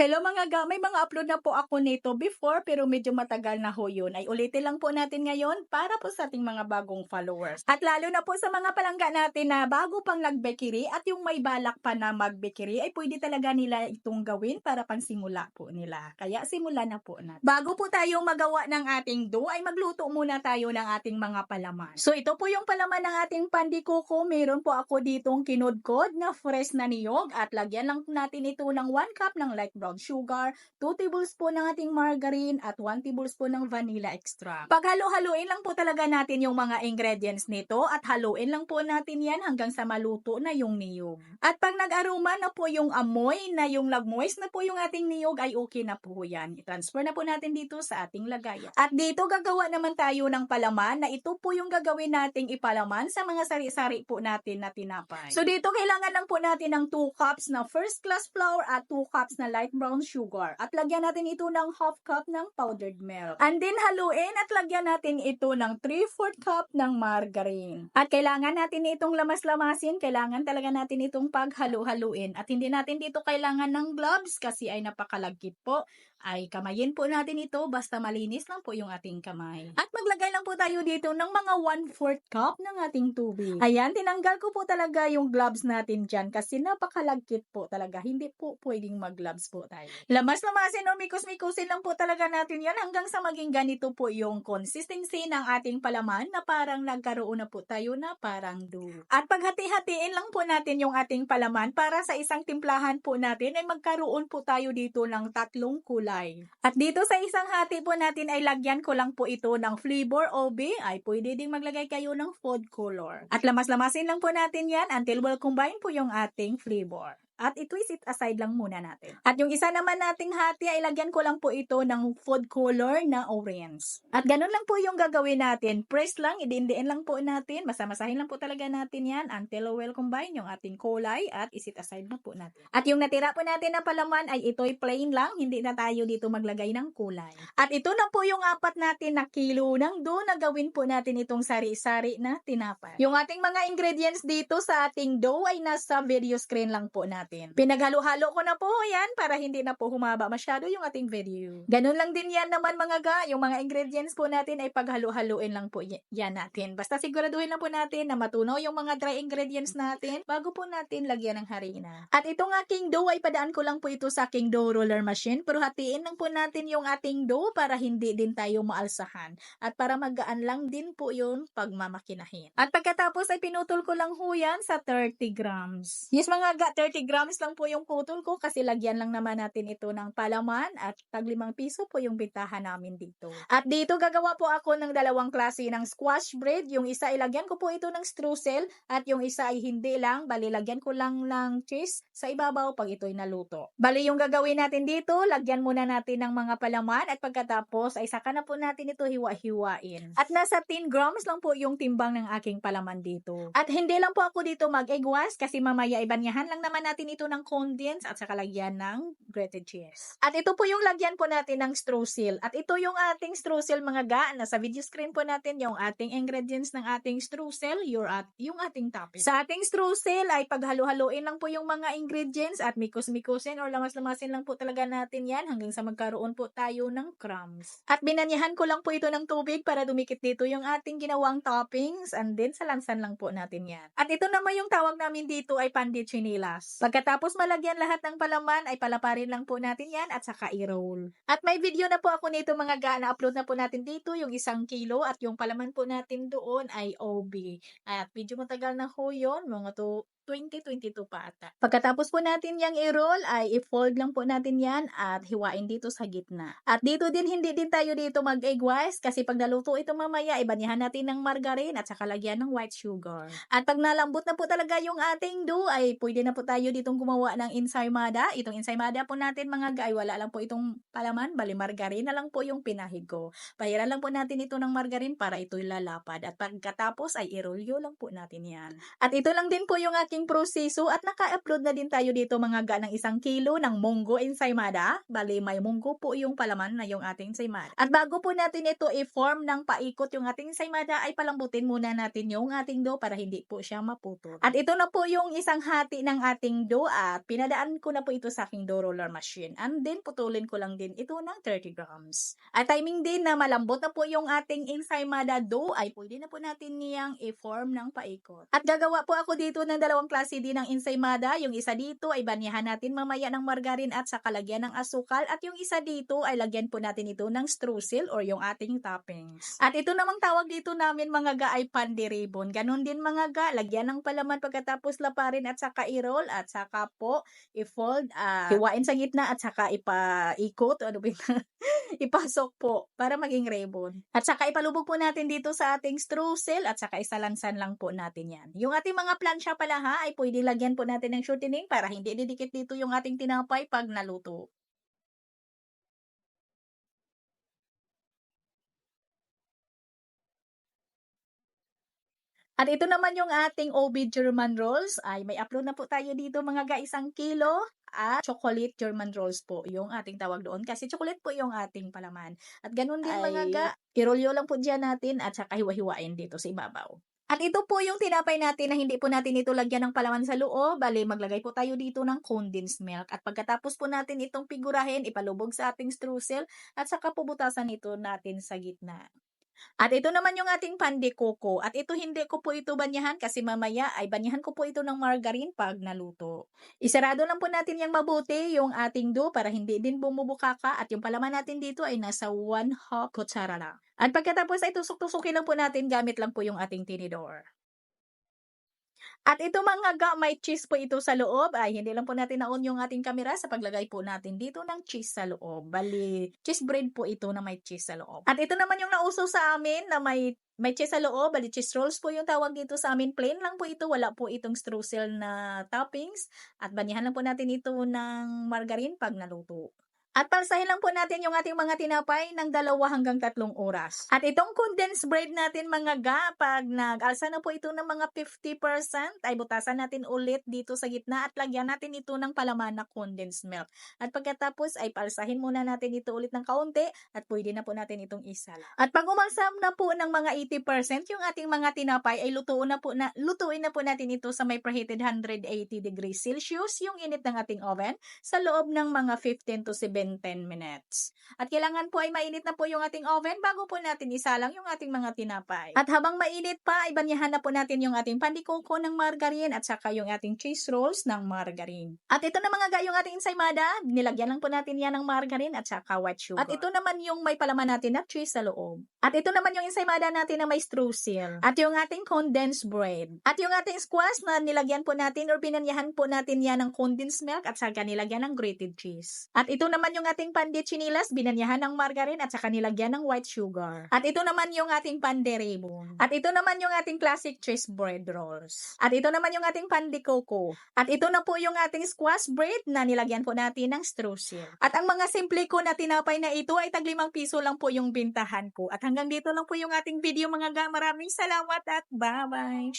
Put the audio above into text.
Hello mga ga, may mga upload na po ako nito before pero medyo matagal na ho yun. Ay ulitin lang po natin ngayon para po sa ating mga bagong followers. At lalo na po sa mga palangga natin na bago pang nagbekiri at yung may balak pa na magbekiri ay pwede talaga nila itong gawin para pang simula po nila. Kaya simula na po natin. Bago po tayong magawa ng ating dough ay magluto muna tayo ng ating mga palaman. So ito po yung palaman ng ating pandikuko. Meron po ako ditong kinudkod na fresh na niyog at lagyan lang natin ito ng 1 cup ng light brown sugar, 2 tablespoon ng ating margarine, at 1 tablespoon ng vanilla extract. Paghalo-haluin lang po talaga natin yung mga ingredients nito at haluin lang po natin yan hanggang sa maluto na yung niyog. At pag nag-aroma na po yung amoy na yung nag-moist na po yung ating niyog ay okay na po yan. I-transfer na po natin dito sa ating lagayan. At dito gagawa naman tayo ng palaman na ito po yung gagawin nating ipalaman sa mga sari-sari po natin na tinapay. So dito kailangan lang po natin ng 2 cups na first class flour at 2 cups na light brown sugar. At lagyan natin ito ng half cup ng powdered milk. And then haluin at lagyan natin ito ng 3-4 cup ng margarine. At kailangan natin itong lamas-lamasin. Kailangan talaga natin itong paghalo-haluin. At hindi natin dito kailangan ng gloves kasi ay napakalagkit po. Ay kamayin po natin ito basta malinis lang po yung ating kamay. At maglagay lang po tayo dito ng mga 1-4 cup ng ating tubig. Ayan, tinanggal ko po talaga yung gloves natin dyan kasi napakalagkit po talaga. Hindi po pwedeng mag-gloves po tayo. Lamas-lamasin o mikos-mikusin lang po talaga natin yan hanggang sa maging ganito po yung consistency ng ating palaman na parang nagkaroon na po tayo na parang dough. At paghati-hatiin lang po natin yung ating palaman para sa isang timplahan po natin ay magkaroon po tayo dito ng tatlong kulay. At dito sa isang hati po natin ay lagyan ko lang po ito ng flavor OB ay pwede ding maglagay kayo ng food color. At lamas-lamasin lang po natin yan until well combine po yung ating flavor. At i-twist it aside lang muna natin. At yung isa naman nating hati ay lagyan ko lang po ito ng food color na orange. At ganun lang po yung gagawin natin. Press lang, idindiin lang po natin. Masamasahin lang po talaga natin yan until well combine yung ating kulay at isit aside na po natin. At yung natira po natin na palaman ay ito'y plain lang. Hindi na tayo dito maglagay ng kulay. At ito na po yung apat natin na kilo ng dough na gawin po natin itong sari-sari na tinapay. Yung ating mga ingredients dito sa ating dough ay nasa video screen lang po natin natin. Pinaghalo-halo ko na po yan para hindi na po humaba masyado yung ating video. Ganun lang din yan naman mga ga. Yung mga ingredients po natin ay paghalo-haloin lang po yan natin. Basta siguraduhin lang po natin na matunaw yung mga dry ingredients natin bago po natin lagyan ng harina. At itong aking dough ay padaan ko lang po ito sa aking dough roller machine pero hatiin lang po natin yung ating dough para hindi din tayo maalsahan. At para magaan lang din po yun pagmamakinahin. At pagkatapos ay pinutol ko lang ho yan sa 30 grams. Yes mga ga, 30 grams grams lang po yung putol ko kasi lagyan lang naman natin ito ng palaman at tag limang piso po yung bintahan namin dito. At dito gagawa po ako ng dalawang klase ng squash bread. Yung isa ilagyan ko po ito ng streusel at yung isa ay hindi lang. Bali lagyan ko lang ng cheese sa ibabaw pag ito'y naluto. Bali yung gagawin natin dito, lagyan muna natin ng mga palaman at pagkatapos ay saka na po natin ito hiwa-hiwain. At nasa 10 grams lang po yung timbang ng aking palaman dito. At hindi lang po ako dito mag-egg wash kasi mamaya ibanyahan lang naman natin ito ng condensed at saka lagyan ng grated cheese. At ito po yung lagyan po natin ng streusel. At ito yung ating streusel mga ga. Nasa video screen po natin yung ating ingredients ng ating streusel, your at, yung ating topping. Sa ating streusel ay paghalo-haloin lang po yung mga ingredients at mikos-mikusin or lamas-lamasin lang po talaga natin yan hanggang sa magkaroon po tayo ng crumbs. At binanyahan ko lang po ito ng tubig para dumikit dito yung ating ginawang toppings and then salansan lang po natin yan. At ito naman yung tawag namin dito ay pandit. Pagka Pagkatapos malagyan lahat ng palaman, ay palaparin lang po natin yan at saka i-roll. At may video na po ako nito mga ga, na-upload na po natin dito yung isang kilo at yung palaman po natin doon ay OB. At medyo matagal na ho yun, mga to 2022 pa ata. Pagkatapos po natin yung i-roll, ay i-fold lang po natin yan at hiwain dito sa gitna. At dito din, hindi din tayo dito mag-egg whites kasi pag naluto ito mamaya, ibanyahan natin ng margarine at saka lagyan ng white sugar. At pag nalambot na po talaga yung ating dough, ay pwede na po tayo ditong gumawa ng ensaymada. Itong ensaymada po natin mga guy, wala lang po itong palaman, bali margarine na lang po yung pinahig ko. Pahiran lang po natin ito ng margarine para ito'y lalapad. At pagkatapos ay i-roll lang po natin yan. At ito lang din po yung aking ating proseso at naka-upload na din tayo dito mga ga ng isang kilo ng munggo ensaymada. Bali, may munggo po yung palaman na yung ating ensaymada. At bago po natin ito i-form ng paikot yung ating ensaymada, ay palambutin muna natin yung ating dough para hindi po siya maputol. At ito na po yung isang hati ng ating dough at pinadaan ko na po ito sa aking dough roller machine. And then, putulin ko lang din ito ng 30 grams. At timing din na malambot na po yung ating ensaymada dough, ay pwede na po natin niyang i-form ng paikot. At gagawa po ako dito ng dalawang klase din ng ensaymada. Yung isa dito ay banyahan natin mamaya ng margarine at sa kalagyan ng asukal. At yung isa dito ay lagyan po natin ito ng streusel or yung ating toppings. At ito namang tawag dito namin mga ga ay pandi ribbon. Ganon din mga ga, lagyan ng palaman pagkatapos laparin at saka i-roll at saka po i-fold, uh, hiwain sa gitna at saka ipaikot, ano ba? ipasok po para maging ribbon. At saka ipalubog po natin dito sa ating streusel at saka isalansan lang po natin yan. Yung ating mga plansya pala ha ay pwede lagyan po natin ng shortening para hindi didikit dito yung ating tinapay pag naluto. At ito naman yung ating OB German rolls. Ay, may upload na po tayo dito mga ga isang kilo at chocolate German rolls po yung ating tawag doon kasi chocolate po yung ating palaman. At ganun din mga Ay. ga, irolyo lang po dyan natin at saka hiwa-hiwain dito sa ibabaw. At ito po yung tinapay natin na hindi po natin ito lagyan ng palaman sa loob. Bali, maglagay po tayo dito ng condensed milk. At pagkatapos po natin itong figurahin, ipalubog sa ating streusel at saka pubutasan ito natin sa gitna. At ito naman yung ating pandi coco. At ito hindi ko po ito banyahan kasi mamaya ay banyahan ko po ito ng margarine pag naluto. Isarado lang po natin yung mabuti yung ating dough para hindi din bumubukaka at yung palaman natin dito ay nasa 1 half kutsara lang. At pagkatapos ay tusok-tusukin lang po natin gamit lang po yung ating tinidor. At ito mga ga, may cheese po ito sa loob. Ay, hindi lang po natin na-on yung ating kamera sa paglagay po natin dito ng cheese sa loob. Bali, cheese bread po ito na may cheese sa loob. At ito naman yung nauso sa amin na may may cheese sa loob, bali cheese rolls po yung tawag dito sa amin. Plain lang po ito, wala po itong streusel na toppings. At banyahan lang po natin ito ng margarine pag naluto. At palsahin lang po natin yung ating mga tinapay ng dalawa hanggang tatlong oras. At itong condensed bread natin mga ga, pag nag-alsa na po ito ng mga 50%, ay butasan natin ulit dito sa gitna at lagyan natin ito ng palaman na condensed milk. At pagkatapos ay palsahin muna natin ito ulit ng kaunti at pwede na po natin itong isal. At pag umalsam na po ng mga 80% yung ating mga tinapay ay lutuin na po na lutuin na po natin ito sa may preheated 180 degrees Celsius yung init ng ating oven sa loob ng mga 15 to 17 10 minutes. At kailangan po ay mainit na po yung ating oven bago po natin isalang yung ating mga tinapay. At habang mainit pa, ay banyahan na po natin yung ating pandikoko ng margarine at saka yung ating cheese rolls ng margarine. At ito na mga ga yung ating ensaymada, nilagyan lang po natin yan ng margarine at saka white sugar. At ito naman yung may palaman natin na cheese sa loob. At ito naman yung ensaymada natin na may streusel. At yung ating condensed bread. At yung ating squash na nilagyan po natin or pinanyahan po natin yan ng condensed milk at saka nilagyan ng grated cheese. At ito naman yung ating pande chinilas, binanyahan ng margarine at saka nilagyan ng white sugar. At ito naman yung ating pande ribbon. At ito naman yung ating classic cheese bread rolls. At ito naman yung ating pande coco. At ito na po yung ating squash bread na nilagyan po natin ng streusel. At ang mga simple ko na tinapay na ito ay tag limang piso lang po yung bintahan ko. At hanggang dito lang po yung ating video mga ga. Maraming salamat at bye-bye!